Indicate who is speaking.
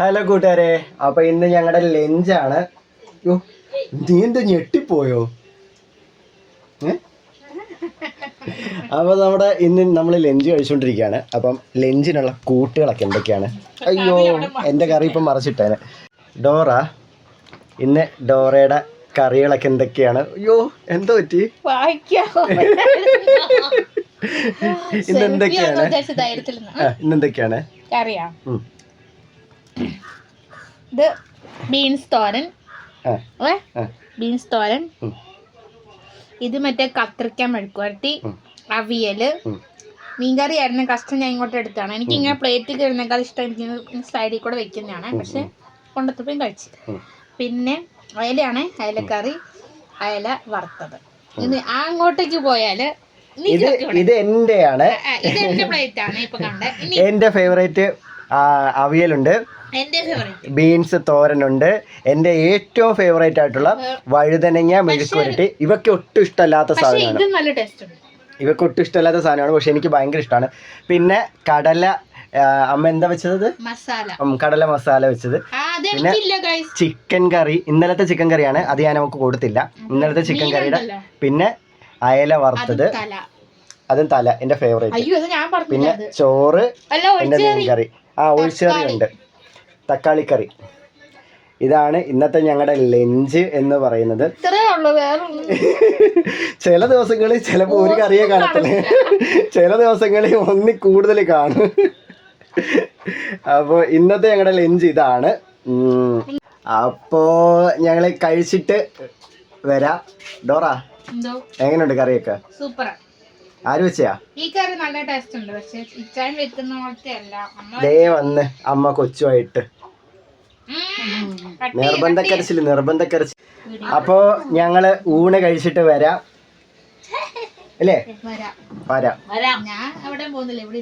Speaker 1: Hello കൂട്ടുകാരെ അപ്പൊ ഇന്ന് ഞങ്ങളുടെ ലഞ്ചാണ് നീ എന്താ ഞെട്ടിപ്പോയോ? അപ്പൊ നമ്മുടെ ഇന്ന് നമ്മൾ ലഞ്ച് കഴിച്ചുകൊണ്ടിരിക്കുകയാണ് അപ്പം ലഞ്ചിനുള്ള കൂട്ടുകളൊക്കെ എന്തൊക്കെയാണ്? അയ്യോ എന്റെ കറി ഇപ്പം മറച്ചിട്ടേനെ. ഡോറ ഇന്ന് ഡോറയുടെ കറികളൊക്കെ എന്തൊക്കെയാണ്? അയ്യോ എന്തോ പറ്റി?
Speaker 2: ഇന്നെന്തൊക്കെയാണ്
Speaker 1: ഇന്നെന്തൊക്കെയാണ്
Speaker 2: ഇത് ബീൻസ് തോരൻ. ബീൻസ് തോരൻ. ഇത് മറ്റേ കത്രിക്ക മെഴുക്കുവരട്ടി.
Speaker 1: അവിയൽ.
Speaker 2: മീൻകറി ആയിരുന്നു കഷ്ടം ഞാൻ ഇങ്ങോട്ട് എടുത്താണ് എനിക്ക് ഇങ്ങനെ പ്ലേറ്റ് കയറുന്നേക്കാൾ ഇഷ്ടം എനിക്ക് സൈഡിൽ കൂടെ വെക്കുന്നതാണ്. പക്ഷെ കൊണ്ടെത്തപ്പോഴും കഴിച്ചു. പിന്നെ അയലയാണ്. അയലക്കറി അയല വറുത്തത്. ഇത് ആ അങ്ങോട്ടേക്ക് പോയാൽ
Speaker 1: ഇത് ഇത് എന്റെയാണ്.
Speaker 2: എന്റെ
Speaker 1: ഫേവറേറ്റ് അവിയലുണ്ട്. ബീൻസ് തോരനുണ്ട്. എന്റെ ഏറ്റവും ഫേവറേറ്റ് ആയിട്ടുള്ള വഴുതനങ്ങ മെഴുക്കുരട്ടി ഇവയ്ക്ക് ഒട്ടും ഇഷ്ടമല്ലാത്ത സാധനമാണ്. ഇവയ്ക്ക് ഒട്ടും ഇഷ്ടമല്ലാത്ത സാധനമാണ്. പക്ഷെ എനിക്ക് ഭയങ്കര ഇഷ്ടമാണ്. പിന്നെ കടല അമ്മ എന്താ വെച്ചത്? കടല മസാല വെച്ചത്.
Speaker 2: പിന്നെ
Speaker 1: ചിക്കൻ കറി. ഇന്നലത്തെ ചിക്കൻ കറിയാണ്. അത് ഞാൻ നമുക്ക് കൊടുത്തില്ല. ഇന്നലത്തെ ചിക്കൻ കറിയുടെ പിന്നെ അയല വറുത്തത്. അതും തല. എന്റെ ഫേവറേറ്റ് പിന്നെ ചോറ്
Speaker 2: എന്റെ
Speaker 1: മീൻ കറി ആ ഒഴിച്ചേറി ഉണ്ട്. തക്കാളി കറി ഇതാണ് ഇന്നത്തെ ഞങ്ങളുടെ ലഞ്ച് എന്ന് പറയുന്നത്. ചില ദിവസങ്ങളിൽ ചിലപ്പോൾ ഒരു കറിയെ കാണത്തില്ല? ചില ദിവസങ്ങളിൽ ഒന്നി കൂടുതൽ കാണും. അപ്പോൾ ഇന്നത്തെ ഞങ്ങളുടെ ലഞ്ച് ഇതാണ്. അപ്പോൾ അപ്പോ ഞങ്ങൾ കഴിച്ചിട്ട് വരാ. ഡോറ എങ്ങനെയുണ്ട് കറിയൊക്കെ?
Speaker 2: സൂപ്പറാ.
Speaker 1: ആര് വെച്ചയാ?
Speaker 2: ഈ കറി നല്ല ടേസ്റ്റ് ഉണ്ട് പക്ഷേ ഇച്ചാൻ വെക്കുന്ന പോലത്തെ അല്ല.
Speaker 1: ദേ വന്ന് അമ്മ കൊച്ചുമായിട്ട് നിർബന്ധക്കരച്ചിൽ നിർബന്ധക്കരച്ചിൽ അപ്പോ ഞങ്ങൾ ഊണ് കഴിച്ചിട്ട് വരാം. അല്ലേ?
Speaker 2: വരാം.
Speaker 1: വരാം.
Speaker 2: ഞാൻ അവിടെ പോകുന്നില്ല ഇവിടെ